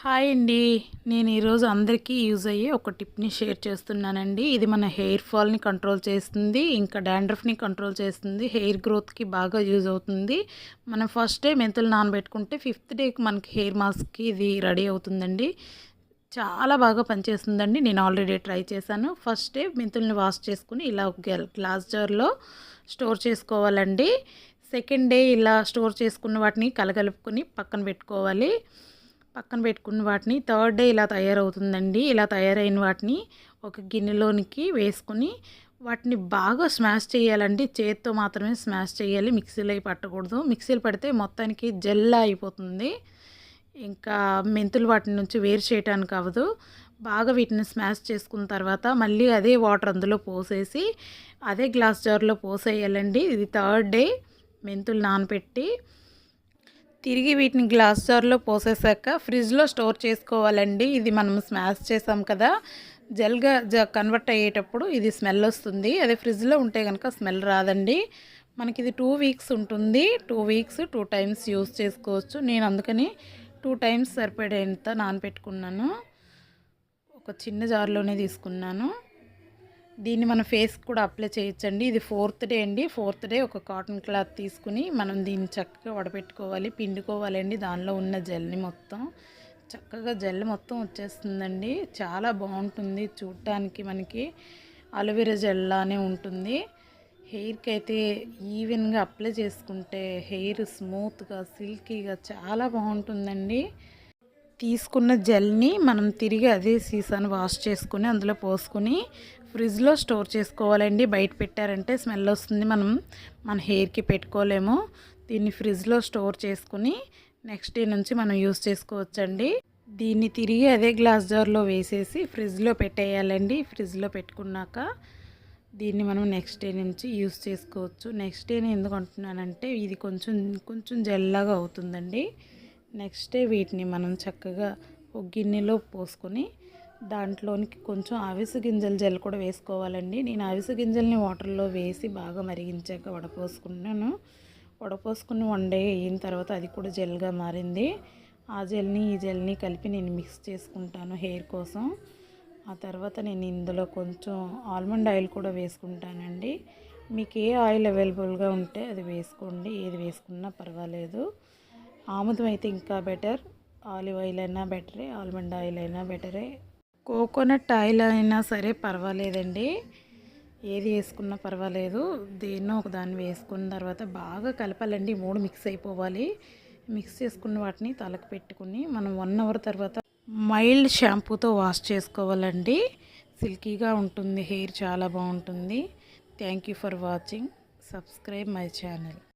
Hi అండి. నేను ఈరోజు అందరికీ యూజ్ అయ్యే ఒక టిప్ని షేర్ చేస్తున్నానండి. ఇది మన హెయిర్ ఫాల్ని కంట్రోల్ చేస్తుంది ఇంకా డాండ్రఫ్ని కంట్రోల్ చేస్తుంది హెయిర్ గ్రోత్కి బాగా యూజ్ అవుతుంది. మనం ఫస్ట్ డే మెంతులు నానబెట్టుకుంటే ఫిఫ్త్ డేకి మనకి హెయిర్ మాస్క్కి ఇది రెడీ అవుతుందండి. చాలా బాగా పనిచేస్తుందండి. నేను ఆల్రెడీ ట్రై చేశాను. ఫస్ట్ డే మెంతుల్ని వాష్ చేసుకుని ఇలా ఒక గ్లాస్ జార్లో స్టోర్ చేసుకోవాలండి. సెకండ్ డే ఇలా స్టోర్ చేసుకున్న వాటిని కలగలుపుకొని పక్కన పెట్టుకోవాలి. పక్కన పెట్టుకున్న వాటిని థర్డ్ డే ఇలా తయారవుతుందండి. ఇలా తయారైన వాటిని ఒక గిన్నెలోనికి వేసుకుని వాటిని బాగా స్మాష్ చేయాలండి. చేత్తో మాత్రమే స్మాష్ చేయాలి. మిక్సీలో పట్టకూడదు. మిక్సీలు పడితే మొత్తానికి జెల్లా అయిపోతుంది. ఇంకా మెంతులు వాటి నుంచి వేరు చేయడానికి అవ్వదు. బాగా వీటిని స్మాష్ చేసుకున్న తర్వాత మళ్ళీ అదే వాటర్ అందులో పోసేసి అదే గ్లాస్ జార్లో పోసేయాలండి. ఇది థర్డ్ డే. మెంతులు నానపెట్టి తిరిగి వీటిని గ్లాస్ జార్లో పోసేసాక ఫ్రిడ్జ్లో స్టోర్ చేసుకోవాలండి. ఇది మనం స్మాష్ చేసాం కదా. జల్గా జ కన్వర్ట్ అయ్యేటప్పుడు ఇది స్మెల్ వస్తుంది. అదే ఫ్రిడ్జ్లో ఉంటే కనుక స్మెల్ రాదండి. మనకి ఇది టూ వీక్స్ ఉంటుంది. Two weeks two times use చేసుకోవచ్చు. నేను అందుకని టూ టైమ్స్ సరిపడేంత నానపెట్టుకున్నాను. ఒక చిన్న జార్లోనే తీసుకున్నాను. దీన్ని మన ఫేస్ కూడా అప్లై చేయొచ్చండి. ఇది ఫోర్త్ డే అండి. ఫోర్త్ డే ఒక కాటన్ క్లాత్ తీసుకుని మనం దీన్ని చక్కగా వడపెట్టుకోవాలి పిండుకోవాలండి. దానిలో ఉన్న జెల్ని మొత్తం. చక్కగా జెల్ మొత్తం వచ్చేస్తుందండి. చాలా బాగుంటుంది చూడటానికి మనకి. అలోవెరా జెల్లానే ఉంటుంది. హెయిర్కి అయితే ఈవెన్గా అప్లై చేసుకుంటే హెయిర్ స్మూత్గా సిల్కీగా చాలా బాగుంటుందండి. తీసుకున్న జెల్ని మనం తిరిగి అదే సీసాను వాష్ చేసుకుని అందులో పోసుకొని ఫ్రిడ్జ్లో స్టోర్ చేసుకోవాలండి. బయట పెట్టారంటే స్మెల్ వస్తుంది. మనం మన హెయిర్కి పెట్టుకోలేము. దీన్ని ఫ్రిడ్జ్లో స్టోర్ చేసుకుని నెక్స్ట్ డే నుంచి మనం యూస్ చేసుకోవచ్చండి. దీన్ని తిరిగి అదే గ్లాస్ జార్లో వేసేసి ఫ్రిడ్జ్లో పెట్టేయాలండి. ఫ్రిడ్జ్లో పెట్టుకున్నాక దీన్ని మనం నెక్స్ట్ డే నుంచి యూస్ చేసుకోవచ్చు. నెక్స్ట్ డేని ఎందుకు అంటున్నానంటే ఇది కొంచెం కొంచెం జల్లగా అవుతుందండి. నెక్స్ట్ డే వీటిని మనం చక్కగా ఒక గిన్నెలో పోసుకొని దాంట్లోనికి కొంచెం అవిసె గింజల జెల్ కూడా వేసుకోవాలండి. నేను అవిసె గింజల్ని వాటర్లో వేసి బాగా మరిగించాక వడపోసుకున్నాను. వడపోసుకుని వన్ డే అయిన తర్వాత అది కూడా జెల్గా మారింది. ఆ జెల్ని ఈ జెల్ని కలిపి నేను మిక్స్ చేసుకుంటాను హెయిర్ కోసం. ఆ తర్వాత నేను ఇందులో కొంచెం ఆల్మండ్ ఆయిల్ కూడా వేసుకుంటానండి. మీకు ఏ ఆయిల్ అవైలబుల్గా ఉంటే అది వేసుకోండి. ఏది వేసుకున్నా పర్వాలేదు. ఆముదం అయితే ఇంకా బెటర్. ఆలివ్ ఆయిల్ అయినా బెటరే ఆల్మండ్ ఆయిల్ అయినా బెటరే. కోకోనట్ ఆయిల్ అయినా సరే పర్వాలేదండి. ఏది వేసుకున్నా పర్వాలేదు. దేన్నో ఒక దాన్ని వేసుకున్న తర్వాత బాగా కలపాలండి. మూడు మిక్స్ అయిపోవాలి. మిక్స్ చేసుకున్న వాటిని తలకు పెట్టుకుని మనం వన్ అవర్ తర్వాత మైల్డ్ షాంపూతో వాష్ చేసుకోవాలండి. సిల్కీగా ఉంటుంది. హెయిర్ చాలా బాగుంటుంది. Thank you for watching. Subscribe my channel.